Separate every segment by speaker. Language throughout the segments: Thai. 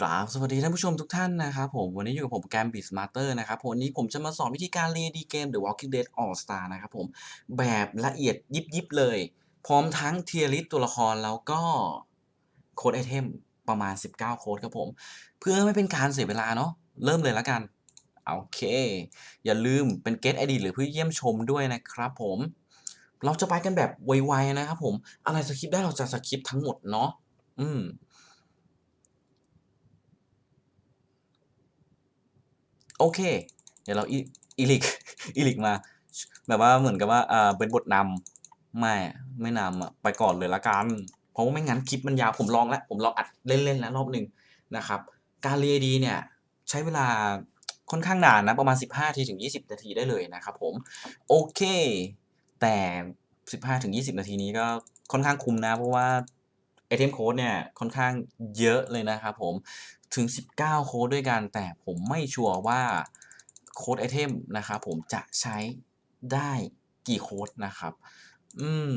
Speaker 1: กราบสวัสดีท่านผู้ชมทุกท่านนะครับผมวันนี้อยู่กับผมแกรมบิสมาร์เตอร์นะครับผมวันนี้ผมจะมาสอนวิธีการเล่นดีเกม The Walking Dead All Star นะครับผมแบบละเอียดยิบยิบเลย พร้อมทั้งเทียริสตัวละครแล้วก็โค้ดไอเทมประมาณ 19 โค้ดครับผม เพื่อไม่เป็นการเสียเวลาเนาะเริ่มเลยแล้วกัน โอเค อย่าลืมเป็น Get ID หรือเพื่อเยี่ยมชมด้วยนะครับผม เราจะไปกันแบบไวๆนะครับผมอะไรสคริปต์ได้เราจะสคริปต์ทั้งหมดเนาะอืม โอเค เดี๋ยวเราอีลิกอีลิกมาแบบว่าเหมือนกับว่าอ่าเป็นบทนำไม่ไม่นำอะไปก่อนเลยละกันเพราะว่าไม่งั้นคลิปมันยาวผมลองแล้วผมลองอัดเล่นๆแล้วรอบหนึ่งนะครับการเรียดีเนี่ยใช้เวลาค่อนข้างนานนะประมาณ 15ทีถึง 20 นาทีได้เลยนะครับผมโอเค แต่ 15ถึง20 นาทีนี้ก็ค่อนข้างคุ้มนะ เพราะว่า ไอเทมโค้ดเนี่ยค่อนข้างเยอะเลยนะครับผมถึง 19 โค้ดด้วยกัน แต่ผมไม่ชัวร์ว่าโค้ดไอเทมนะครับผมจะใช้ได้กี่โค้ดนะครับ อืม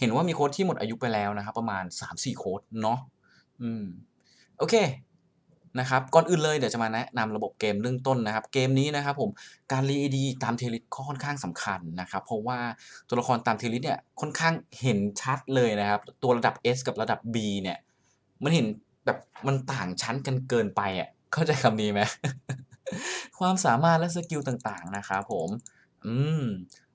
Speaker 1: เห็นว่ามีโค้ดที่หมดอายุไปแล้วนะครับ ประมาณ 3-4 โค้ดเนาะอืม โอเค นะครับ ก่อนอื่นเลยเดี๋ยวจะมาแนะนำระบบเกมเรื่องต้นนะครับ เกมนี้นะครับผมการรีดีตามเทลิสค่อนข้างสำคัญนะครับ เพราะว่าตัวละครตามเทลิสเนี่ยค่อนข้างเห็นชัดเลยนะครับ ตัวระดับ S กับระดับ B เนี่ยมันเห็นแบบมันต่างชั้นกันเกินไปอะเข้าใจคำนี้ไหมความสามารถและสกิลต่างๆนะครับผม อืม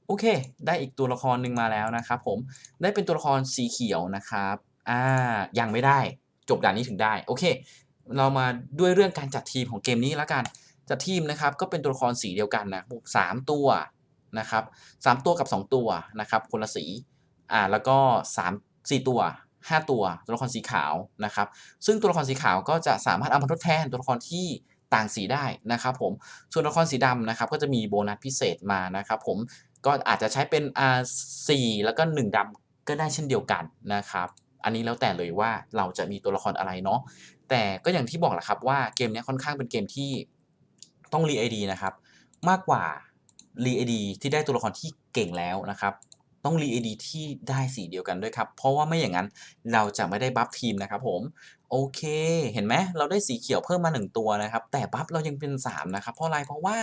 Speaker 1: โอเค ได้อีกตัวละครหนึ่งมาแล้วนะครับผม ได้เป็นตัวละครสีเขียวนะครับ อ่า ยังไม่ได้ จบด่านนี้ถึงได้ โอเค เรามาด้วยเรื่องการจัดทีมของเกมนี้แล้วกัน จัดทีมนะครับก็เป็นตัวละครสีเดียวกันนะสามตัวนะครับสามตัวกับสองตัวนะครับคนละสีอ่าแล้วก็สามสี่ตัวห้าตัว ตัวละครสีขาวนะครับ ซึ่งตัวละครสีขาวก็จะสามารถเอามาทดแทนตัวละครที่ต่างสีได้นะครับผมส่วนตัวละครสีดำนะครับก็จะมีโบนัสพิเศษมานะครับผมก็อาจจะใช้เป็นอ่าสี่แล้วก็หนึ่งดำก็ได้เช่นเดียวกันนะครับ อันนี้แล้วแต่เลยว่าเราจะมีตัวละครอะไรเนาะ แต่ก็อย่างที่บอกแหละครับว่าเกมนี้ค่อนข้างเป็นเกมที่ต้องรีไอดีนะครับ มากกว่ารีไอดีที่ได้ตัวละครที่เก่งแล้วนะครับ ต้องรีไอดีที่ได้สีเดียวกันด้วยครับ เพราะว่าไม่อย่างนั้นเราจะไม่ได้บัฟทีมนะครับผม โอเค เห็นไหมเราได้สีเขียวเพิ่มมา 1 ตัวนะครับ แต่บัฟเรายังเป็น 3 นะครับ เพราะอะไรเพราะว่า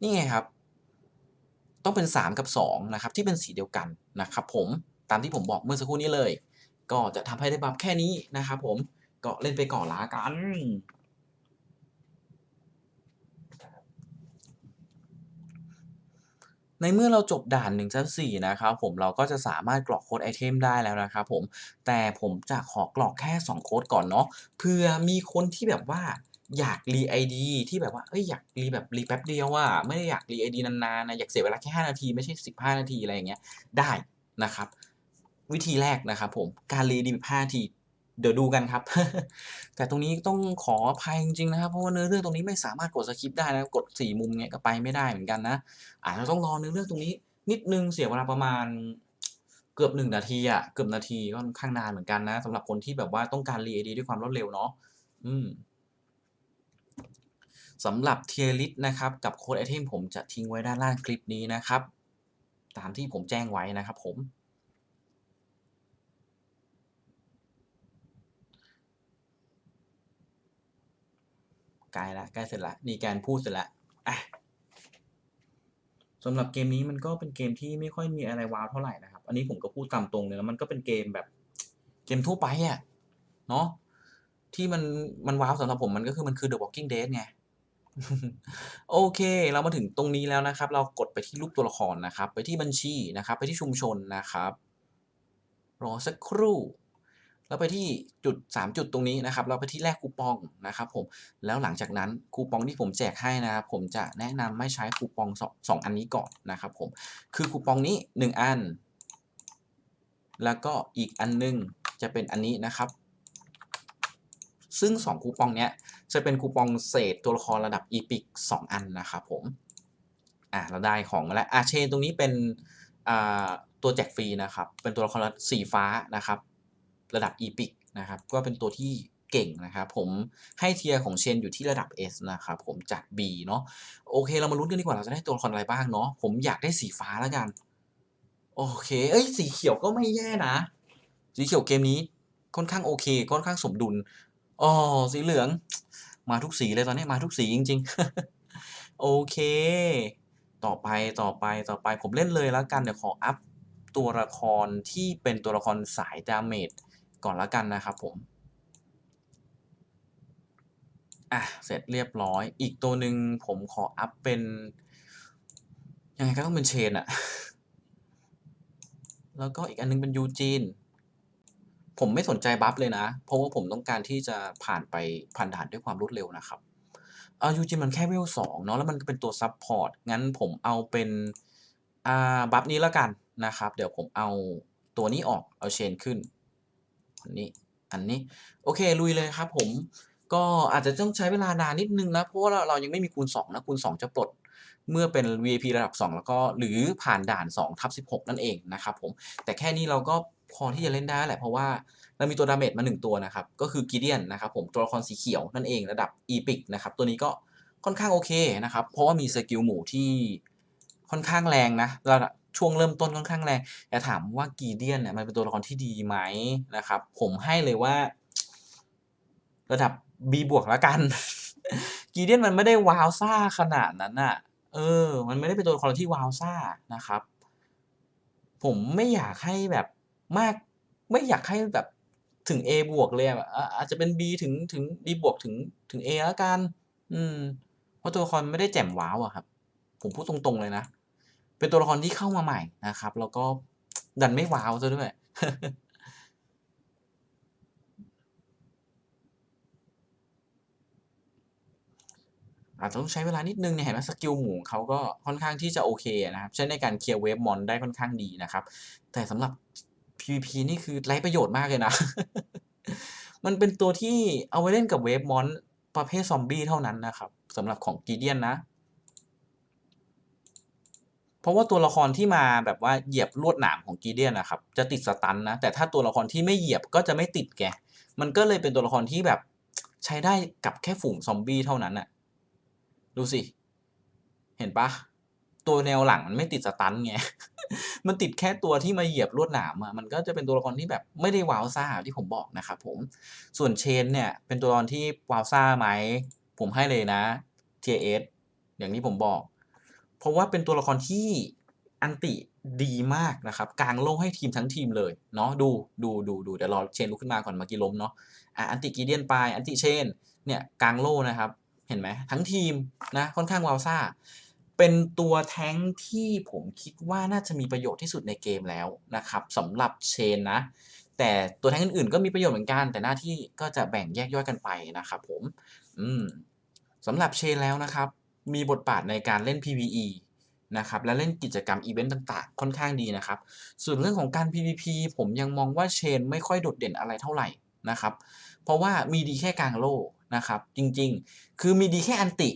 Speaker 1: นี่ไงครับ ต้องเป็น 3 กับ 2 นะครับ ที่เป็นสีเดียวกันนะครับ ผมตามที่ผมบอกเมื่อสักครู่นี้เลย ก็จะทำให้ได้บัฟแค่นี้นะครับผม ก็เล่นไปก่อนละกัน ในเมื่อเราจบด่าน1ชั้น4นะครับผมเราก็จะสามารถกรอกโค้ดไอเทมได้แล้วนะครับผมแต่ผมจะขอกรอกแค่ 2 โค้ดก่อนเนาะเพื่อมีคนที่แบบว่าอยากรีไอดีที่แบบว่าเอ้ยอยากรีแบบรีแป๊บเดียวอะไม่ได้อยากรีไอดีนานๆนะอยากเสียเวลาแค่ 5 นาทีไม่ใช่ 15 นาทีอะไรอย่างเงี้ยได้นะครับ วิธีแรกนะครับผมการรีดี5นาที เดี๋ยวดูกันครับ แต่ตรงนี้ต้องขออภัยจริงๆนะครับ เพราะว่าเนื้อเรื่องตรงนี้ไม่สามารถกดสคริปได้นะกด 4 มุมเงี้ยก็ไปไม่ได้เหมือนกันนะอาจจะต้องรอเนื้อเรื่องตรงนี้ นิดนึงเสียเวลาประมาณเกือบ 1 นาทีอะเกือบนาทีก็ค่อนข้างนานเหมือนกันนะสำหรับคนที่แบบว่าต้องการรีไอดีด้วยความรวดเร็วเนาะอืมสำหรับเทียริสนะครับกับโค้ดไอเทมผมจะทิ้งไว้ด้านล่างคลิปนี้นะครับ ตามที่ผมแจ้งไว้นะครับผม ใกล้ละใกล้เสร็จละนี่การพูดเสร็จละอะสำหรับเกมนี้มันก็เป็นเกมที่ไม่ค่อยมีอะไรว้าวเท่าไหร่นะครับ อันนี้ผมก็พูดตามตรงเลยนะมันก็เป็นเกมแบบเกมทั่วไปอะ่ะเนาะที่มันมันว้าวสำหรับผมมันก็คือมันคือ The Walking Dead ไงโอเค เรามาถึงตรงนี้แล้วนะครับ เรากดไปที่รูปตัวละครนะครับ ไปที่บัญชีนะครับ ไปที่ชุมชนนะครับ รอสักครู่ แล้วไปที่จุด 3 จุดตรงนี้นะครับ เราไปที่แลกคูปองนะครับผมแล้วหลังจากนั้นคูปองที่ผมแจกให้นะครับผมจะแนะนำไม่ใช้คูปองสองอันนี้ก่อนนะครับผมคือคูปองนี้ 1 อัน แล้วก็อีกอันนึงจะเป็นอันนี้นะครับ ซึ่ง 2 คูปองเนี้ยจะเป็นคูปองเศษตัวละครระดับอีพิก2 อันนะครับผมอะเราได้ของมาแล้วอาเชนตรงนี้เป็นอ่าตัวแจกฟรีนะครับเป็นตัวละครสีฟ้านะครับ ระดับอีพิกนะครับ ก็เป็นตัวที่เก่งนะครับผมให้เทียร์ของเชนอยู่ที่ระดับ S นะครับผมจาก B เนาะโอเคเรามาลุ้นกันดีกว่าเราจะได้ตัวละครอะไรบ้างเนาะผมอยากได้สีฟ้าแล้วกัน โอเค เอ้ยสีเขียวก็ไม่แย่นะ สีเขียวเกมนี้ค่อนข้างโอเค ค่อนข้างสมดุลอ๋อสีเหลือง มาทุกสีเลยตอนนี้มาทุกสีจริง ๆ โอเค ต่อไปต่อไปต่อไปผมเล่นเลยแล้วกันเดี๋ยวขออัพตัวละครที่เป็นตัวละครสายดาเมจ ก่อนแล้วกันนะครับผมอะเสร็จเรียบร้อย อีกตัวหนึ่งผมขออัพเป็น ยังไงก็ต้องเป็นเชนอะแล้วก็อีกอันนึงเป็นยูจีนผมไม่สนใจบัฟเลยนะ เพราะว่าผมต้องการที่จะผ่านไปผ่านด่านด้วยความรวดเร็วนะครับ เอายูจีนมันแค่เวลสองเนาะแล้วมันเป็นตัวซับพอร์ต งั้นผมเอาเป็นอ่าบัฟนี้แล้วกันนะครับ เดี๋ยวผมเอาตัวนี้ออก เอาเชนขึ้น อันนี้อันนี้โอเคลุยเลยครับผมก็อาจจะต้องใช้เวลานานนิดนึงนะ เพราะว่าเราเรายังไม่มีคูณ 2 นะ คูณ 2 จะปลด เมื่อเป็น VIP ระดับ 2 แล้วก็หรือผ่านด่าน2ทับ16 นั่นเองนะครับผม แต่แค่นี้เราก็พอที่จะเล่นได้แหละ เพราะว่าเรามีตัวดาเมจมา 1 ตัวนะครับ ก็คือกิเดียนนะครับผมตัวละครสีเขียวนั่นเองระดับ Epic นะครับ ตัวนี้ก็ค่อนข้างโอเคนะครับ เพราะว่ามีสกิลหมู่ที่ค่อนข้างแรงนะระ ช่วงเริ่มต้นค่อนข้างแรงแต่ถามว่ากีเดียนเนี่ยมันเป็นตัวละครที่ดีไหมนะครับ ผมให้เลยว่า ระดับ B บวกแล้วกัน กีเดียนมันไม่ได้วาวซ่าขนาดนั้นน่ะเออ มันไม่ได้เป็นตัวละครที่วาวซ่านะครับ ผมไม่อยากให้แบบมาก ไม่อยากให้แบบถึง A บวกเลยอะอะอาจจะเป็น B ถึงถึง B บวกถึงถึง A แล้วกัน อืม เพราะตัวละครไม่ได้แจ่มว้าวอะครับ ผมพูดตรงๆเลยนะ เป็นตัวละครที่เข้ามาใหม่นะครับ แล้วก็ดันไม่ว้าวซะด้วยอาจจะต้องใช้เวลานิดนึงเนี่ยเห็นไหมสกิลหมู่เขาก็ค่อนข้างที่จะโอเคนะครับ ใช้ในการเคลียร์เวฟมอนได้ค่อนข้างดีนะครับ แต่สำหรับ PVP นี่คือไร้ประโยชน์มากเลยนะ มันเป็นตัวที่เอาไว้เล่นกับเวฟมอนประเภทซอมบี้เท่านั้นนะครับสำหรับของกีเดียนนะ เพราะว่าตัวละครที่มาแบบว่าเหยียบลวดหนามของกีเดียนนะครับจะติดสตันนะ แต่ถ้าตัวละครที่ไม่เหยียบก็จะไม่ติดแก มันก็เลยเป็นตัวละครที่แบบใช้ได้กับแค่ฝูงซอมบี้เท่านั้นน่ะดูสิ เห็นปะตัวแนวหลังมันไม่ติดสตันไง มันติดแค่ตัวที่มาเหยียบลวดหนามอะมันก็จะเป็นตัวละครที่แบบไม่ได้ว้าวซ่าที่ผมบอกนะครับผม ส่วนเชนเนี่ยเป็นตัวละครที่ว้าวซ่าไหม ผมให้เลยนะ TS อย่างที่ผมบอก เพราะว่าเป็นตัวละครที่อันติดีมากนะครับกลางโล่ให้ทีมทั้งทีมเลยเนาะดูดูดูดูเดี๋ยวรอเชนลุกขึ้นมาก่อนเมื่อกี้ล้มเนาะอะอันติกีเดียนไปอันติเชนเนี่ยกลางโล่นะครับ เห็นไหมทั้งทีมนะค่อนข้างวาวซ่า เป็นตัวแท้งที่ผมคิดว่าน่าจะมีประโยชน์ที่สุดในเกมแล้วนะครับสำหรับเชนนะ แต่ตัวแท้งอื่นๆก็มีประโยชน์เหมือนกัน แต่หน้าที่ก็จะแบ่งแยกย่อยกันไปนะครับผมอืมสำหรับเชนแล้วนะครับ มีบทบาทในการเล่น PVE นะครับและเล่นกิจกรรมอีเวนต์ต่างๆ ค่อนข้างดีนะครับ ส่วนเรื่องของการ PVP ผมยังมองว่าเชนไม่ค่อยโดดเด่นอะไรเท่าไหร่นะครับ เพราะว่ามีดีแค่กลางโลนะครับ จริงๆ คือมีดีแค่อันติ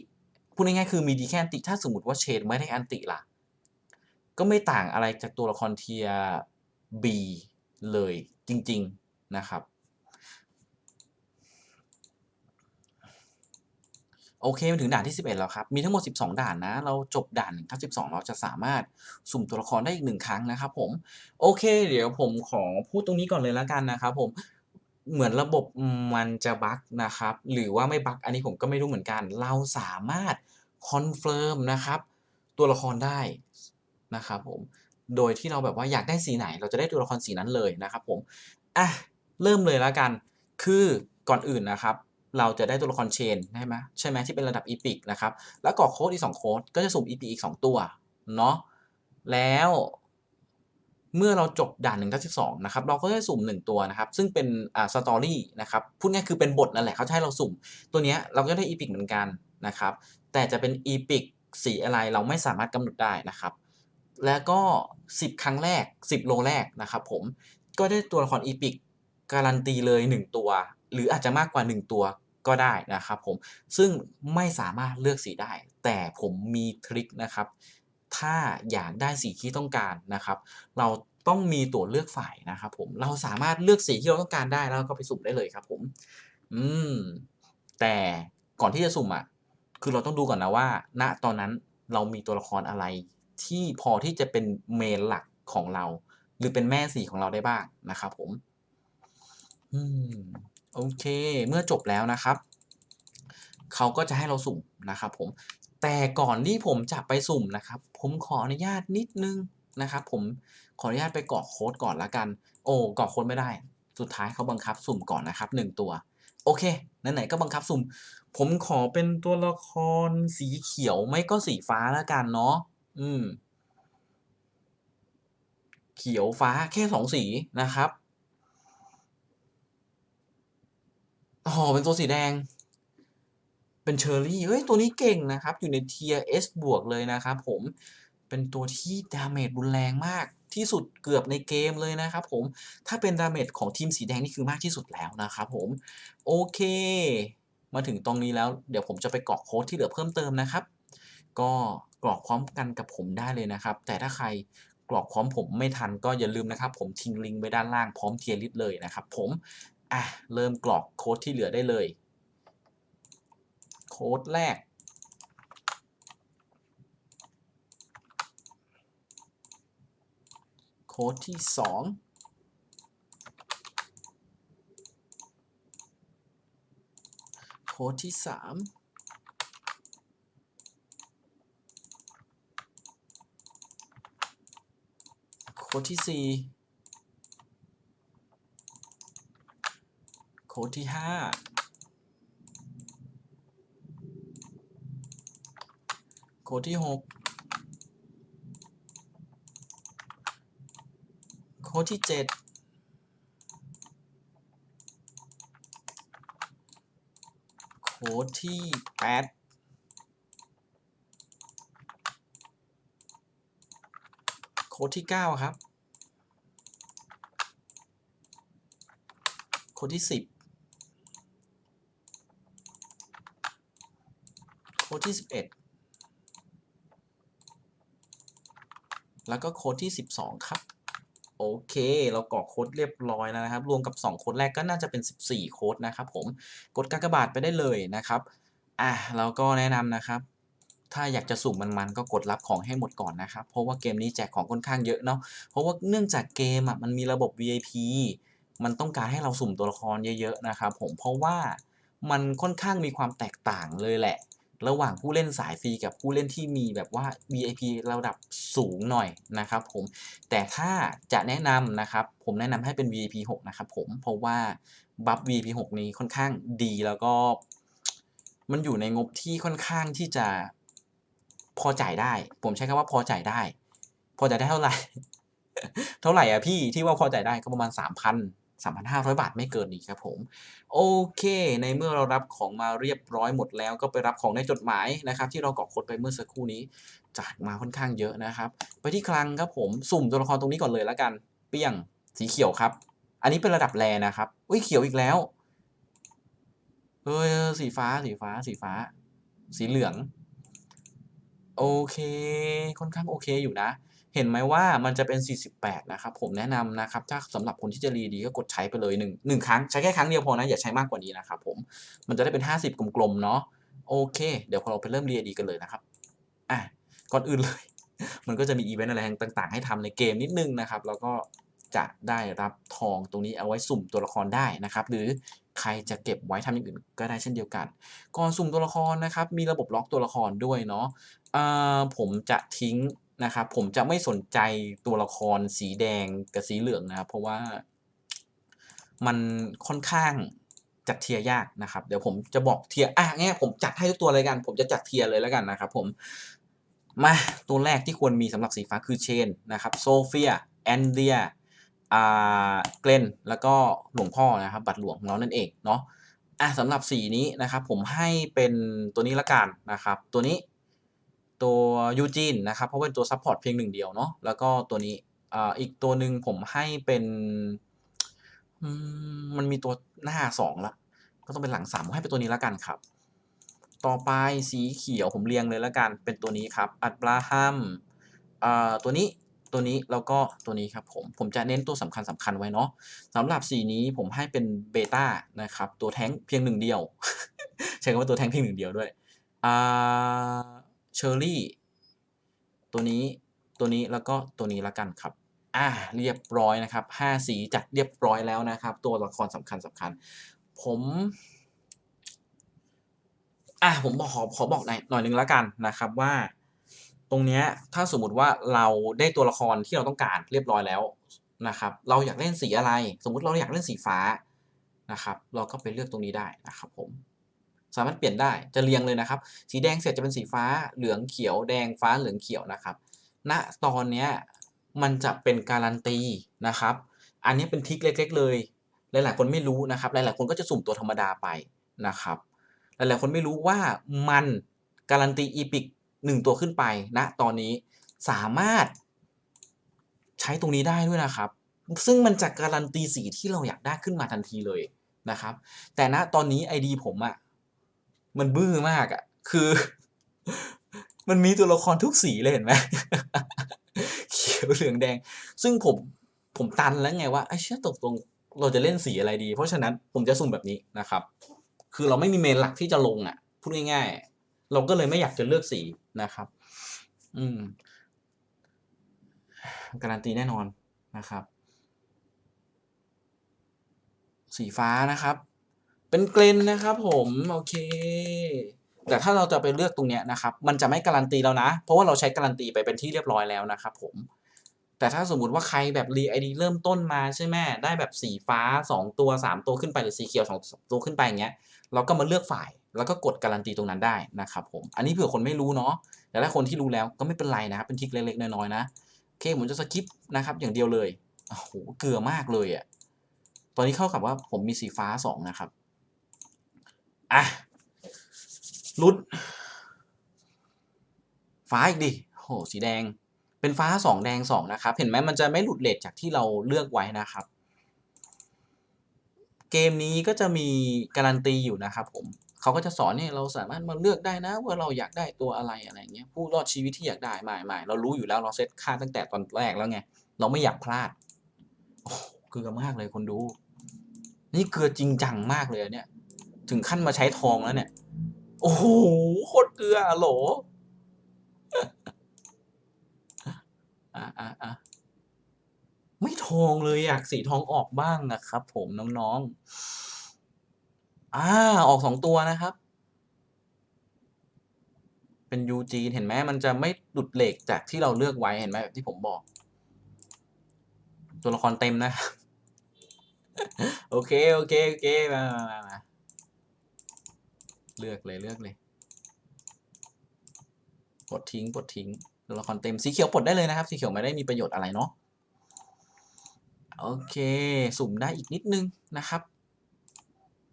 Speaker 1: พูดง่ายๆคือมีดีแค่อันติ ถ้าสมมติว่าเชนไม่ได้อันติล่ะ ก็ไม่ต่างอะไรจากตัวละครเทีย B เลยจริง ๆ นะครับ โอเคมาถึงด่านที่ 11 แล้วครับ มีทั้งหมด 12 ด่านนะ เราจบด่าน1ทับ12 เราจะสามารถสุ่มตัวละครได้อีก1ครั้งนะครับผม โอเค เดี๋ยวผมขอพูดตรงนี้ก่อนเลยแล้วกันนะครับผม เหมือนระบบมันจะบั๊กนะครับ หรือว่าไม่บั๊กอันนี้ผมก็ไม่รู้เหมือนกัน เราสามารถคอนเฟิร์มนะครับ ตัวละครได้นะครับผม โดยที่เราแบบว่าอยากได้สีไหน เราจะได้ตัวละครสีนั้นเลยนะครับผม อะ เริ่มเลยแล้วกัน คือก่อนอื่นนะครับ เราจะได้ตัวละครเชนใช่ไหมใช่ไหมที่เป็นระดับอีพิกนะครับ แล้วกรอโค้ดอีก2โค้ดก็จะสุ่มอีพิกอีก 2 ตัวเนาะแล้วเมื่อเราจบด่าน1ทับ12นะครับ เราก็ได้สุ่ม 1 ตัวนะครับ ซึ่งเป็นอ่าสตอรี่นะครับพูดง่ายคือเป็นบทนั่นแหละเขาให้เราสุ่ม ตัวเนี้ยเราก็ได้อีพิกเหมือนกันนะครับ แต่จะเป็นอีพิกสีอะไรเราไม่สามารถกำหนดได้นะครับ แล้วก็ 10 ครั้งแรก 10 โลแรกนะครับผมก็ได้ตัวละครอีพิกการันตีเลย 1 ตัว หรืออาจจะมากกว่า 1 ตัวก็ได้นะครับผมซึ่งไม่สามารถเลือกสีได้ แต่ผมมีทริคนะครับ ถ้าอยากได้สีที่ต้องการนะครับ เราต้องมีตัวเลือกฝ่ายนะครับผมเราสามารถเลือกสีที่เราต้องการได้แล้วก็ไปสุ่มได้เลยครับผมอืมแต่ก่อนที่จะสุ่มอะคือเราต้องดูก่อนนะว่า ณตอนนั้นเรามีตัวละครอะไร ที่พอที่จะเป็นเมนหลักของเรา หรือเป็นแม่สีของเราได้บ้างนะครับผม อืม โอเค เมื่อจบแล้วนะครับ เขาก็จะให้เราสุ่มนะครับผม แต่ก่อนที่ผมจะไปสุ่มนะครับ ผมขออนุญาตนิดนึงนะครับ ผมขออนุญาตไปกรอกโค้ดก่อนละกัน โอ้กรอกโค้ดไม่ได้ สุดท้ายเขาบังคับสุ่มก่อนนะครับหนึ่งตัว โอเค ไหนๆก็บังคับสุ่ม ผมขอเป็นตัวละครสีเขียวไม่ก็สีฟ้าละกันเนาะ อืม เขียวฟ้าแค่สองสีนะครับ อ๋อเป็นตัวสีแดง เป็นเชอร์รี่เฮ้ยตัวนี้เก่งนะครับ อยู่ในเทียร์ S บวกเลยนะครับผมเป็นตัวที่ดาเมจรุนแรงมากที่สุดเกือบในเกมเลยนะครับผม ถ้าเป็นดาเมจของทีมสีแดงนี่คือมากที่สุดแล้วนะครับผม โอเค มาถึงตรงนี้แล้ว เดี๋ยวผมจะไปกรอกโค้ดที่เหลือเพิ่มเติมนะครับ ก็กรอกพร้อมกันกับผมได้เลยนะครับ แต่ถ้าใครกรอกพร้อมผมไม่ทันก็อย่าลืมนะครับ ผมทิ้งลิงก์ไว้ด้านล่างพร้อมเทียร์ลิสต์เลยนะครับผม อะ เริ่มกรอกโค้ดที่เหลือได้เลย โค้ดแรก โค้ดที่สองโค้ดที่สามโค้ดที่สี่ โค้ดที่ 5 โค้ดที่ 6 โค้ดที่ 7 โค้ดที่ 8โค้ดที่ 9 ครับ โค้ดที่ 10 ค้ดที่สิบเอ็ดแล้วก็โค้ดที่ 12 ครับ โอเค เรากรอกโค้ดเรียบร้อยแล้วนะครับ รวมกับ 2 โค้ดแรกก็น่าจะเป็น 14 โค้ดนะครับผม กดกากบาทไปได้เลยนะครับ อะแล้วก็แนะนำนะครับถ้าอยากจะสุ่มมันๆก็กดรับของให้หมดก่อนนะครับ เพราะว่าเกมนี้แจกของค่อนข้างเยอะเนาะ เพราะว่าเนื่องจากเกมอะมันมีระบบ VIP มันต้องการให้เราสุ่มตัวละครเยอะๆนะครับผม เพราะว่ามันค่อนข้างมีความแตกต่างเลยแหละ ระหว่างผู้เล่นสายฟรีกับผู้เล่นที่มีแบบว่า VIP ระดับสูงหน่อยนะครับผม แต่ถ้าจะแนะนำนะครับ ผมแนะนำให้เป็น VIP 6 นะครับผม เพราะว่าบัฟ VIP 6 นี้ค่อนข้างดีแล้วก็ มันอยู่ในงบที่ค่อนข้างที่จะพอจ่ายได้ ผมใช้คำว่าพอจ่ายได้ พอจ่ายได้เท่าไหร่ เท่าไหร่อะพี่ที่ว่าพอจ่ายได้ก็ประมาณ 3,000 3,500 บาทไม่เกินนี้ครับผม โอเค ในเมื่อเรารับของมาเรียบร้อยหมดแล้วก็ไปรับของในจดหมายนะครับ ที่เรากรอกโค้ดไปเมื่อสักครู่นี้จากมาค่อนข้างเยอะนะครับ ไปที่คลังครับผมสุ่มตัวละครตรงนี้ก่อนเลยแล้วกัน เปี้ยงสีเขียวครับ อันนี้เป็นระดับแรนะครับอุ้ยเขียวอีกแล้วเฮ้ยสีฟ้าสีฟ้าสีฟ้า สีเหลือง โอเค ค่อนข้างโอเคอยู่นะ เห็นไหมว่ามันจะเป็น 48 นะครับ ผมแนะนำนะครับ ถ้าสำหรับคนที่จะรีดีก็กดใช้ไปเลย1 1ครั้ง ใช้แค่ครั้งเดียวพอนะ อย่าใช้มากกว่านี้นะครับผม มันจะได้เป็น 50 กลมๆ เนาะ โอเค เดี๋ยวเราไปเริ่มรีดีกันเลยนะครับ อะ ก่อนอื่นเลย มันก็จะมีอีเวนต์อะไรต่างๆ ให้ทำในเกมนิดนึงนะครับ แล้วก็จะได้รับทองตรงนี้เอาไว้สุ่มตัวละครได้นะครับ หรือใครจะเก็บไว้ทำอย่างอื่นก็ได้เช่นเดียวกัน ก่อนสุ่มตัวละครนะครับ มีระบบล็อกตัวละครด้วยเนาะอ่าผมจะทิ้ง นะครับผมจะไม่สนใจตัวละครสีแดงกับสีเหลืองนะครับ เพราะว่ามันค่อนข้างจัดเทียร์ยากนะครับ เดี๋ยวผมจะบอกเทียร์อะงี้ผมจัดให้ทุกตัวเลยกัน ผมจะจัดเทียร์เลยแล้วกันนะครับ ผมมาตัวแรกที่ควรมีสำหรับสีฟ้าคือเชนนะครับโซเฟียแอนเดียอ่าเกลนแล้วก็หลวงพ่อนะครับ บัตรหลวงของเรานั่นเองเนาะอะสำหรับสีนี้นะครับ ผมให้เป็นตัวนี้ละกันนะครับ ตัวนี้ ตัวยูจีนนะครับ เพราะเป็นตัวซัพพอร์ตเพียงหนึ่งเดียวเนาะแล้วก็ตัวนี้อ่าอีกตัวหนึ่งผมให้เป็นมันมีตัวหน้าสองละก็ต้องเป็นหลังสามให้เป็นตัวนี้ละกันครับ ต่อไปสีเขียวผมเรียงเลยละกันเป็นตัวนี้ครับ อัตบราฮัมอ่าตัวนี้ตัวนี้แล้วก็ตัวนี้ครับผมผมจะเน้นตัวสำคัญสำคัญไว้เนาะสำหรับสีนี้ผมให้เป็นเบต้านะครับตัวแท้งเพียงหนึ่งเดียว ใช้คำว่าตัวแท้งเพียงหนึ่งเดียวด้วยอ่า เชอร์รี่ตัวนี้ตัวนี้แล้วก็ตัวนี้ละกันครับอ่าเรียบร้อยนะครับ 5 สีจัดเรียบร้อยแล้วนะครับ ตัวละครสำคัญสำคัญ ผมอะผมบอกขอขอบอกหน่อยหน่อยหนึงล้วกันนะครับว่า ตรงเนี้ยถ้าสมมติว่าเราได้ตัวละครที่เราต้องการเรียบร้อยแล้วนะครับ เราอยากเล่นสีอะไร สมมุติเราอยากเล่นสีฟ้านะครับ เราก็ไปเลือกตรงนี้ได้นะครับผม สามารถเปลี่ยนได้จะเรียงเลยนะครับ สีแดงเสร็จจะเป็นสีฟ้าเหลืองเขียวแดงฟ้าเหลืองเขียวนะครับ ณตอนนี้มันจะเป็นการันตีนะครับ อันนี้เป็นทริคเล็ก ๆ เลย หลายๆคนไม่รู้นะครับ หลายๆคนก็จะสุ่มตัวธรรมดาไปนะครับ หลายๆคนไม่รู้ว่ามันการันตีอีพิกหนึ่งตัวขึ้นไปณตอนนี้สามารถใช้ตรงนี้ได้ด้วยนะครับ ซึ่งมันจะการันตีสีที่เราอยากได้ขึ้นมาทันทีเลยนะครับ แต่ณตอนนี้ไอดีผมอะ มันบื้อมากอะคือ มันมีตัวละครทุกสีเลยเห็นไหมเขียวเหลืองแดง ซึ่งผมผมตันแล้วไงว่าไอ้เชื่อตกตรงเราจะเล่นสีอะไรดี เพราะฉะนั้นผมจะสุ่มแบบนี้นะครับ คือเราไม่มีเมนหลักที่จะลงอะพูดง่ายๆ เราก็เลยไม่อยากจะเลือกสีนะครับ อืม การันตีแน่นอนนะครับ สีฟ้านะครับ เป็นเกรนนะครับผมโอเค แต่ถ้าเราจะไปเลือกตรงเนี้ยนะครับ มันจะไม่การันตีแล้วนะ เพราะว่าเราใช้การันตีไปเป็นที่เรียบร้อยแล้วนะครับผม แต่ถ้าสมมุติว่าใครแบบรีไอดีเริ่มต้นมาใช่ไหมได้แบบสีฟ้า 2 ตัว 3 ตัวขึ้นไปหรือสีเขียว2ตัวขึ้นไปอย่างเงี้ยเราก็มาเลือกฝ่ายแล้วก็กดการันตีตรงนั้นได้นะครับผม อันนี้เผื่อคนไม่รู้เนาะแต่ถ้าคนที่รู้แล้วก็ไม่เป็นไรนะครับ เป็นทิคเล็กๆน้อยๆนะโอเคผมจะสกิปนะครับอย่างเดียวเลยโอ้โหเกลือมากเลยอะ่ะตอนนี้เข้ากับว่าผมมีสีฟ้าสองนะครับ อะรุดฟ้าอีกดิโหสีแดง เป็นฟ้าสองแดงสองนะครับ เห็นไหมมันจะไม่หลุดเลทจากที่เราเลือกไว้นะครับ เกมนี้ก็จะมีการันตีอยู่นะครับผมเขาก็จะสอนเนี่ยเราสามารถมาเลือกได้นะ ว่าเราอยากได้ตัวอะไรอะไรเงี้ยผู้รอดชีวิตที่อยากได้ไม่ไม่เรารู้อยู่แล้วเราเซตค่าตั้งแต่ตอนแรกแล้วไงเราไม่อยากพลาดโอ้เกลือมากเลยคนดู นี่เกลือจริงจังมากเลยเนี่ย ถึงขั้นมาใช้ทองแล้วเนี่ย โอ้โหโคตรเกลือโหลอะอะอะไม่ทองเลยอยากสีทองออกบ้างนะครับ ผมน้องๆ อ่า ออกสองตัวนะครับ เป็นยูจีเห็นไหมมันจะไม่หลุดเหล็กจากที่เราเลือกไว้เห็นไหมแบบที่ผมบอก ตัวละครเต็มนะครับ โอเค โอเค โอเค มามามามา เลือกเลยเลือกเลยปลดทิ้งปลดทิ้งตัวละครเต็มสีเขียวปลดได้เลยนะครับ สีเขียวไม่ได้มีประโยชน์อะไรเนาะโอเค สุ่มได้อีกนิดนึงนะครับ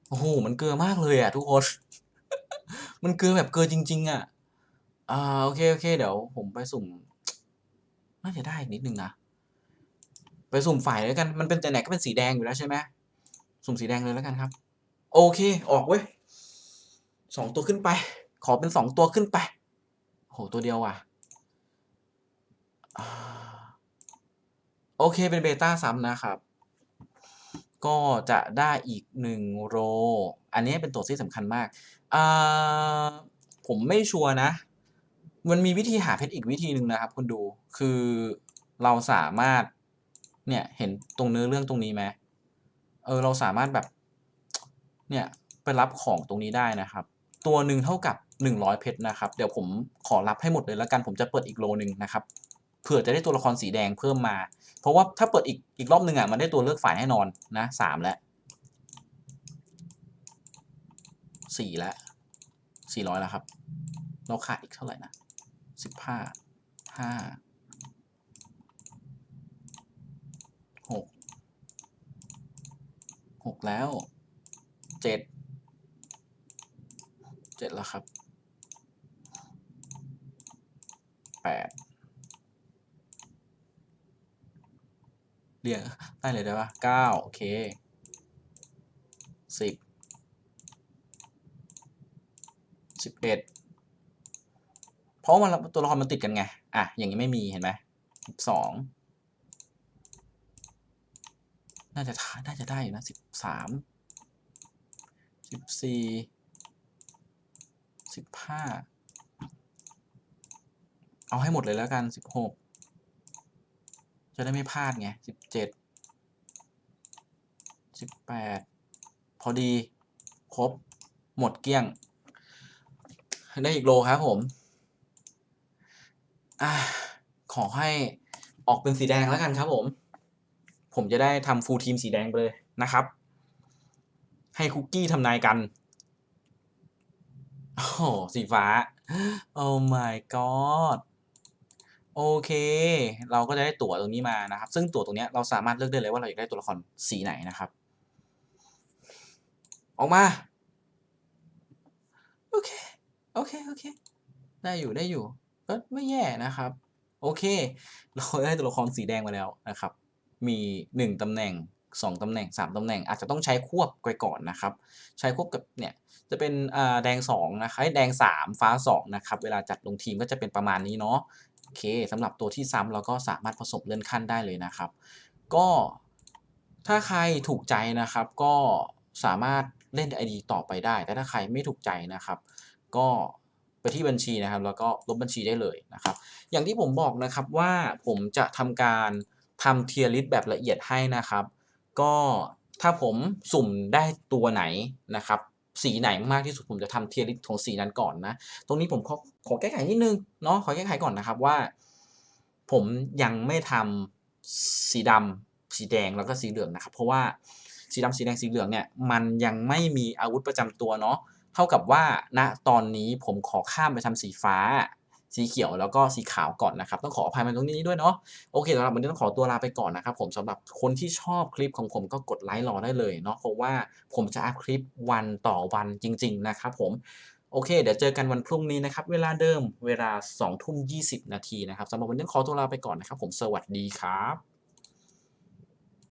Speaker 1: โอ้โหมันเกลือมากเลยอะทุกคน มันเกลือแบบเกลือจริง ๆอะอ่าโอเคโอเค เดี๋ยวผมไปสุ่มน่าจะได้อีกนิดนึงนะไปสุ่มฝ่ายแล้วกันมันเป็นแต่ไหนก็เป็นสีแดงอยู่แล้วใช่ไหมสุ่มสีแดงเลยแล้วกันครับ โอเค ออกเว้ย สองตัวขึ้นไป ขอเป็นสองตัวขึ้นไปโหตัวเดียวว่ะโอเคเป็นเบต้าซ้ำนะครับ ก็จะได้อีกหนึ่งโร อันนี้เป็นตัวที่สำคัญมากผมไม่ชัวร์นะ มันมีวิธีหาเพชรอีกวิธีหนึ่งนะครับคุณดู คือเราสามารถ เนี่ยเห็นตรงเนื้อเรื่องตรงนี้ไหมเออเราสามารถแบบ เนี่ยไปรับของตรงนี้ได้นะครับ ตัวหนึ่งเท่ากับหนึ่งร้อยเพชรนะครับ เดี๋ยวผมขอรับให้หมดเลยแล้วกันผมจะเปิดอีกโลหนึ่งนะครับเผื่อจะได้ตัวละครสีแดงเพิ่มมา เพราะว่าถ้าเปิดอีกอีกรอบหนึ่งอะมันได้ตัวเลือกฝ่ายแน่นอนนะสามแล้วสี่แล้วสี่ร้อยแล้วครับ เราขาดอีกเท่าไหร่นะสิบห้าห้าหกหกแล้วเจ็ด แล้วครับแปดเรียงได้เลยได้ปะเก้าโอเคสิบสิบเอ็ดเพราะมันตัวละครมันติดกันไง อะ อย่างนี้ไม่มีเห็นไหมสิบสองน่าจะน่าจะได้อยู่นะสิบสามสิบสี่ สิบห้าเอาให้หมดเลยแล้วกันสิบหกจะได้ไม่พลาดไงสิบเจ็ดสิบแปดพอดี ครบ หมดเกลี้ยง ได้อีกโลครับผมอขอให้ออกเป็นสีแดงแล้วกันครับผม ผมจะได้ทำฟูลทีมสีแดงไปเลยนะครับ ให้คุกกี้ทำนายกัน โอ้โหสีฟ้า โอ้ my god โอเค เราก็จะได้ตั๋วตรงนี้มานะครับ ซึ่งตั๋วตรงนี้เราสามารถเลือกได้เลยว่าเราอยากได้ตัวละครสีไหนนะครับ ออกมา โอเค โอเค โอเค ได้อยู่ ได้อยู่ ก็ไม่แย่นะครับ โอเค เราได้ตัวละครสีแดงมาแล้วนะครับ มี 1ตำแหน่ง 2ตำแหน่ง 3ตำแหน่ง อาจจะต้องใช้ควบไปก่อนนะครับ ใช้ควบกับเนี่ยจะเป็นแดง2นะครับแดง 3 ฟ้า2นะครับเวลาจัดลงทีมก็จะเป็นประมาณนี้เนาะโอเคสำหรับตัวที่ซ้ำเราก็สามารถผสมเลื่อนขั้นได้เลยนะครับ ก็ถ้าใครถูกใจนะครับก็สามารถเล่น ID ต่อไปได้ แต่ถ้าใครไม่ถูกใจนะครับ ก็ไปที่บัญชีนะครับ แล้วก็ลบบัญชีได้เลยนะครับ อย่างที่ผมบอกนะครับว่าผมจะทำการทำ tier list แบบละเอียดให้นะครับ ก็ถ้าผมสุ่มได้ตัวไหนนะครับสีไหนมากที่สุดผมจะทำ tier list ของสีนั้นก่อนนะ ตรงนี้ผมขอขอแก้ไขนิดนึงเนาะขอแก้ไขก่อนนะครับว่า ผมยังไม่ทำสีดำสีแดงแล้วก็สีเหลืองนะครับ เพราะว่าสีดำสีแดงสีเหลืองเนี่ยมันยังไม่มีอาวุธประจำตัวเนาะเท่ากับว่าณตอนนี้ผมขอข้ามไปทำสีฟ้า สีเขียวแล้วก็สีขาวก่อนนะครับ ต้องขออภัยมาตรงนี้ด้วยเนาะโอเคสำหรับวันนี้ต้องขอตัวลาไปก่อนนะครับผมสำหรับคนที่ชอบคลิปของผมก็กดไลค์รอได้เลยเนาะเพราะว่าผมจะอัพคลิปวันต่อวันจริง ๆ นะครับผมโอเค เดี๋ยวเจอกันวันพรุ่งนี้นะครับ เวลาเดิมเวลา2ทุ่ม20 นาทีนะครับสำหรับวันนี้ขอตัวลาไปก่อนนะครับ ผมสวัสดีครับ